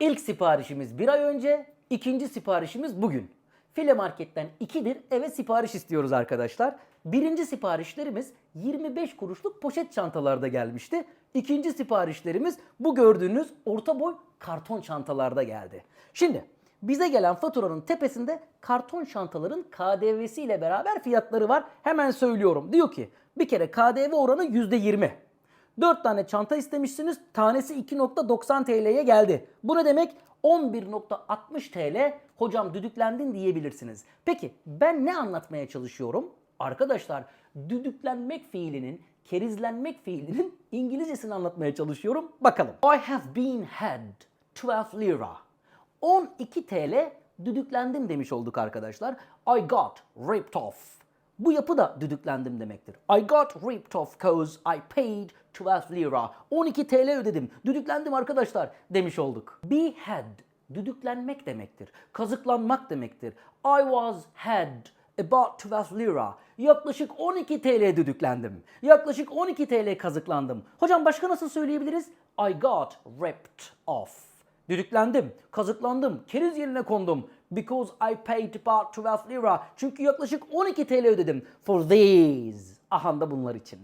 İlk siparişimiz bir ay önce, ikinci siparişimiz bugün. File Market'ten ikidir eve sipariş istiyoruz arkadaşlar. Birinci siparişlerimiz 25 kuruşluk poşet çantalarda gelmişti. İkinci siparişlerimiz bu gördüğünüz orta boy karton çantalarda geldi. Şimdi bize gelen faturanın tepesinde karton çantaların KDV'si ile beraber fiyatları var. Hemen söylüyorum. Diyor ki bir kere KDV oranı %20. 4 tane çanta istemişsiniz. Tanesi 2.90 TL'ye geldi. Bu ne demek? 11.60 TL. Hocam düdüklendin diyebilirsiniz. Peki ben ne anlatmaya çalışıyorum? Arkadaşlar düdüklenmek fiilinin, kerizlenmek fiilinin İngilizcesini anlatmaya çalışıyorum. Bakalım. I have been had 12 lira. 12 TL düdüklendim demiş olduk arkadaşlar. I got ripped off. Bu yapı da düdüklendim demektir. I got ripped off cause I paid 12 lira. 12 TL ödedim. Düdüklendim arkadaşlar demiş olduk. Be had düdüklenmek demektir. Kazıklanmak demektir. I was had about 12 lira. Yaklaşık 12 TL düdüklendim. Yaklaşık 12 TL kazıklandım. Hocam başka nasıl söyleyebiliriz? I got ripped off. Düdüklendim, kazıklandım, keriz yerine kondum. Because I paid about 12 lira. Çünkü yaklaşık 12 TL ödedim. For these. Ahanda bunlar için.